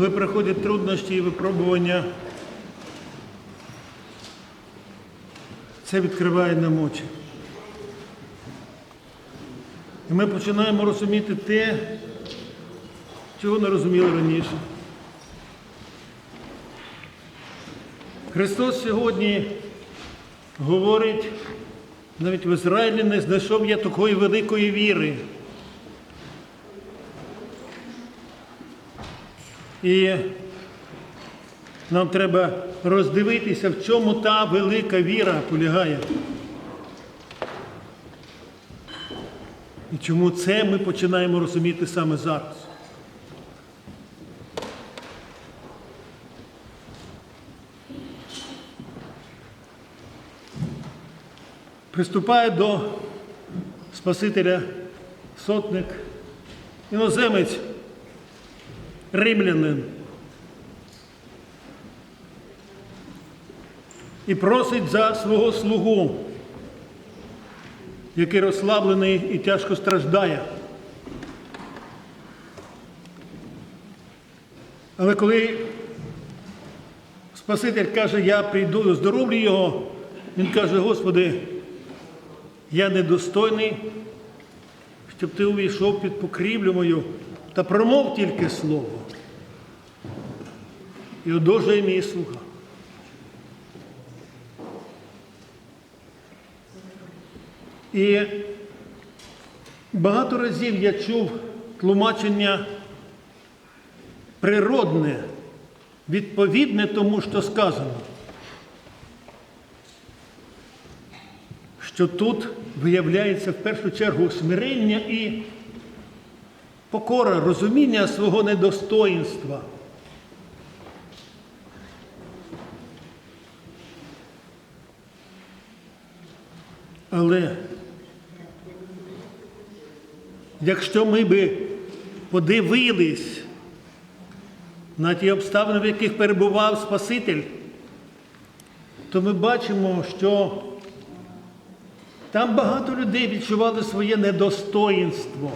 коли приходять труднощі і випробування, це відкриває нам очі. І ми починаємо розуміти те, чого не розуміли раніше. Христос сьогодні говорить, навіть в Ізраїлі не знайшов я такої великої віри. І нам треба роздивитися, в чому та велика віра полягає. І чому це ми починаємо розуміти саме зараз. Приступає до Спасителя сотник, іноземець, римлянин. І просить за свого слугу, який розслаблений і тяжко страждає. Але коли Спаситель каже, я прийду і оздоровлю його, він каже, Господи, я недостойний, щоб ти увійшов під покрівлю мою та промов тільки слово. І одужає мій слуга. І багато разів я чув тлумачення природне, відповідне тому, що сказано. Що тут виявляється в першу чергу смирення і покора, розуміння свого недостоїнства. Але якщо ми би подивились на ті обставини, в яких перебував Спаситель, то ми бачимо, що там багато людей відчували своє недостоїнство.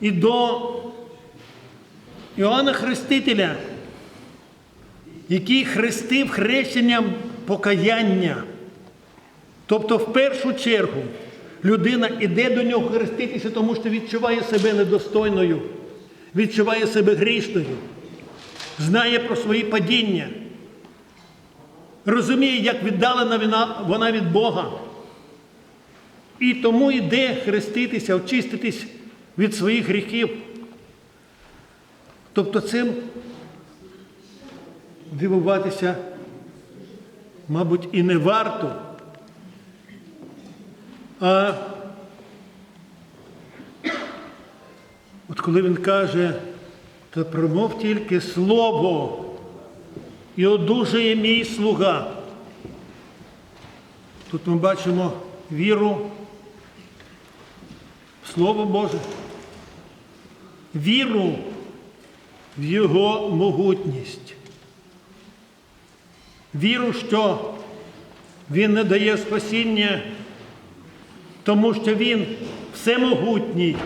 І до Іоанна Хрестителя, який хрестив хрещенням покаяння. Тобто, в першу чергу, людина іде до нього хреститися, тому що відчуває себе недостойною, відчуває себе грішною, знає про свої падіння, розуміє, як віддалена вона, від Бога. І тому йде хреститися, очиститись від своїх гріхів. Тобто цим дивуватися, мабуть, і не варто. А от коли він каже, та промов тільки слово і одужає мій слуга. Тут ми бачимо віру в Слово Боже, віру в Його могутність, віру, що Він не дає спасіння, тому що Він всемогутній,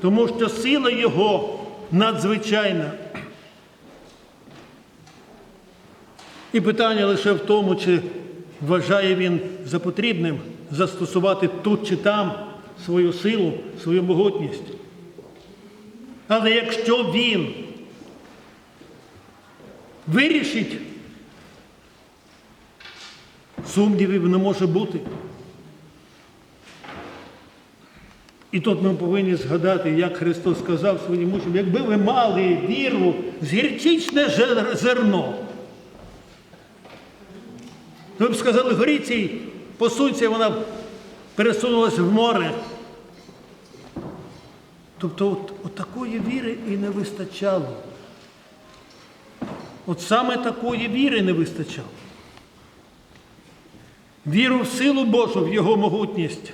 тому що сила Його надзвичайна. І питання лише в тому, чи вважає він за потрібним застосувати тут чи там свою силу, свою могутність. Але якщо він вирішить, сумнівів не може бути. І тут ми повинні згадати, як Христос сказав своїм учням, якби ви мали віру з гірчичне зерно, то ви б сказали, горіться, посунься, вона б пересунулась в море. Тобто от, от такої віри і не вистачало. От саме такої віри не вистачало. Віру в силу Божу, в Його могутність.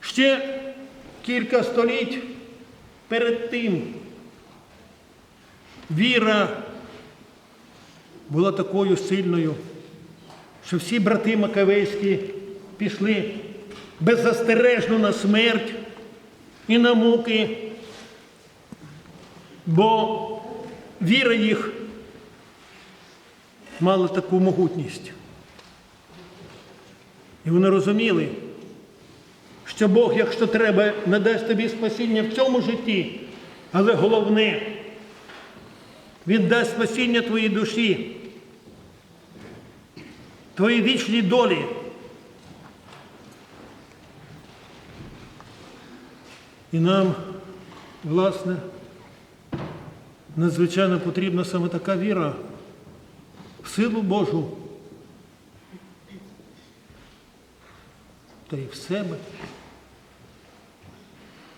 Ще кілька століть перед тим віра була такою сильною, що всі брати Макавейські пішли беззастережно на смерть і на муки, Бо віра їх мала таку могутність. І вони розуміли, що Бог, якщо треба, надасть тобі спасіння в цьому житті, але головне, Він дасть спасіння твоїй душі, твоїй вічній долі. І нам, власне, надзвичайно потрібна саме така віра в силу Божу та й в себе.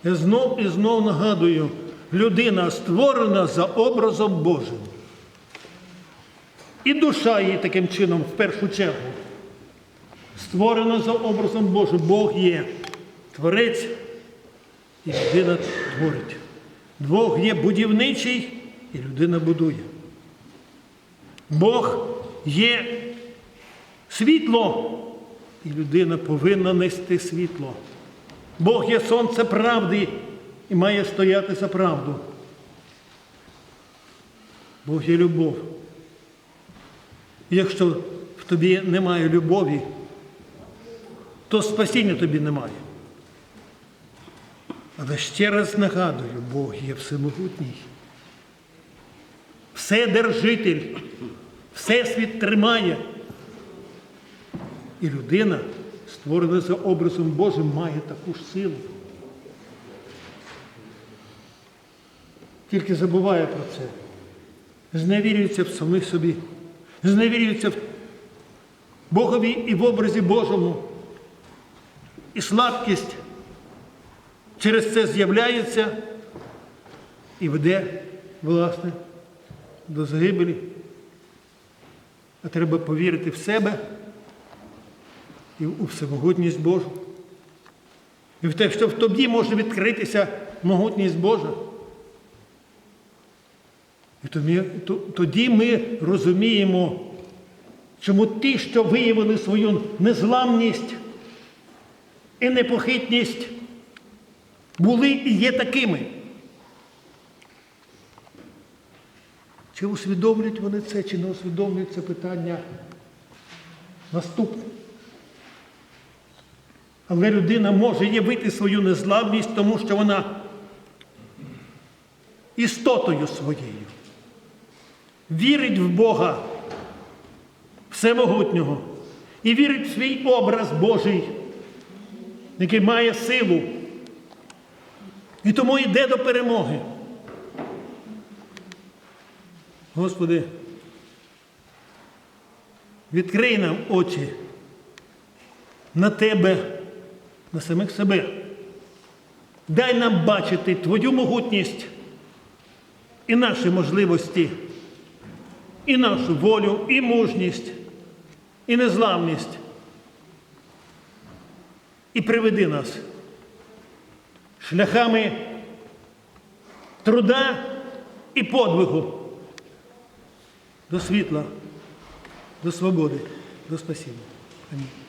Я знов і знов нагадую, людина створена за образом Божим. І душа її таким чином в першу чергу створена за образом Божим. Бог є творець і людина творить. Бог є будівничий і людина будує. Бог є світло, і людина повинна нести світло. Бог є сонце правди і має стояти за правду. Бог є любов. Якщо в тобі немає любові, то спасіння тобі немає. Але ще раз нагадую, Бог є всемогутній. Вседержитель, Всесвіт тримає. І людина, створена за образом Божим, має таку ж силу. Тільки забуває про це. Зневірюється в самих собі, зневірюється в Богові і в образі Божому. І слабкість через це з'являється і веде, власне, до загибелі. А треба повірити в себе і у всемогутність Божу. І в те, що в тобі може відкритися могутність Божа. І тоді, ми розуміємо, чому ті, що виявили свою незламність і непохитність, були і є такими. Чи усвідомлюють вони це, чи не усвідомлюють це питання наступне. Але людина може явити свою незламність, тому що вона істотою своєю вірить в Бога Всемогутнього і вірить в свій образ Божий, який має силу. І тому йде до перемоги. Господи, відкрий нам очі на Тебе, на самих себе. Дай нам бачити Твою могутність і наші можливості, і нашу волю, і мужність, і незламність. І приведи нас шляхами труда і подвигу до світла, до свободи, до спасіння. Амінь.